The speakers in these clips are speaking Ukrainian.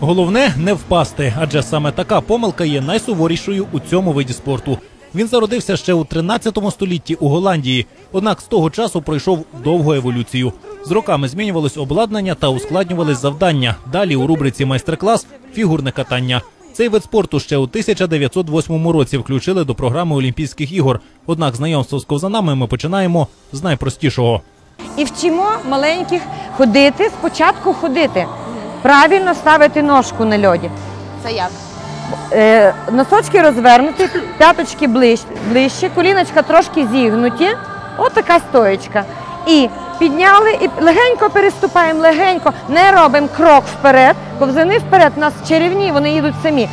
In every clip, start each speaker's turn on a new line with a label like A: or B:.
A: Головне не впасти, адже саме така помилка є найсуворішою у цьому виді спорту. Він зародився ще у 13 столітті у Голландії, однак з того часу пройшов довгу еволюцію. З роками змінювалось обладнання та ускладнювались завдання. Далі у рубриці майстер-клас фігурне катання. Цей вид спорту ще у 1908 році включили до програми Олімпійських ігор. Однак знайомство з ковзанами ми починаємо з найпростішого.
B: І вчимо маленьких ходити, спочатку ходити. Правильно ставити ножку на льоді.
C: Це як?
B: Е, носочки розвернуті, п'яточки ближче, ближче, коліночка трошки зігнуті. От така стоєчка. І підняли і легенько переступаємо, легенько, не робимо крок вперед. Ковзани вперед, у нас чарівні, вони їдуть самі.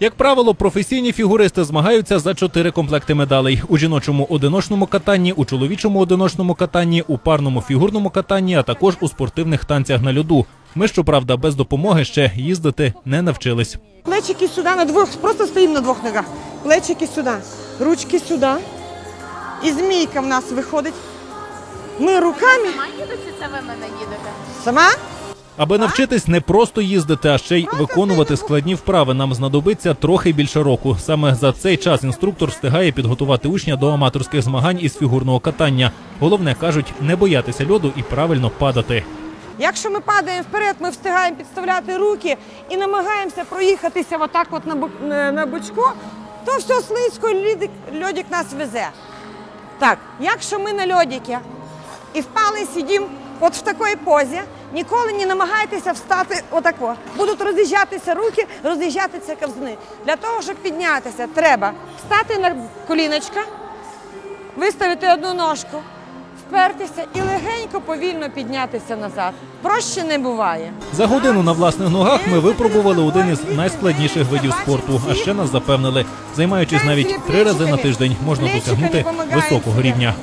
A: Як правило, професійні фігуристи змагаються за чотири комплекти медалей у жіночому одиночному катанні, у чоловічому одиночному катанні, у парному фігурному катанні, а також у спортивних танцях на льоду. Ми, щоправда, без допомоги ще їздити не навчились.
D: Плечики сюди на двох, просто стоїмо на двох ногах. Плечики сюди, ручки сюди. І змійка в нас виходить. Ми руками
C: Сама їду чи це ви мене їдете?
D: сама.
A: Аби навчитись не просто їздити, а ще й виконувати складні вправи, нам знадобиться трохи більше року. Саме за цей час інструктор встигає підготувати учня до аматорських змагань із фігурного катання. Головне кажуть, не боятися льоду і правильно падати.
D: Якщо ми падаємо вперед, ми встигаємо підставляти руки і намагаємося проїхатися отак от на, бочку, то все слизько, льодик, льодик нас везе. Так, якщо ми на льодіки і впали, сидимо от в такій позі, ніколи не намагайтеся встати отако. Будуть роз'їжджатися руки, роз'їжджатися ковзни. Для того, щоб піднятися, треба встати на коліночка, виставити одну ножку, впертися і легенько повільно піднятися назад. Проще не буває.
A: За годину на власних ногах ми випробували один із найскладніших видів спорту. А ще нас запевнили, займаючись навіть три рази на тиждень, можна досягнути високого рівня.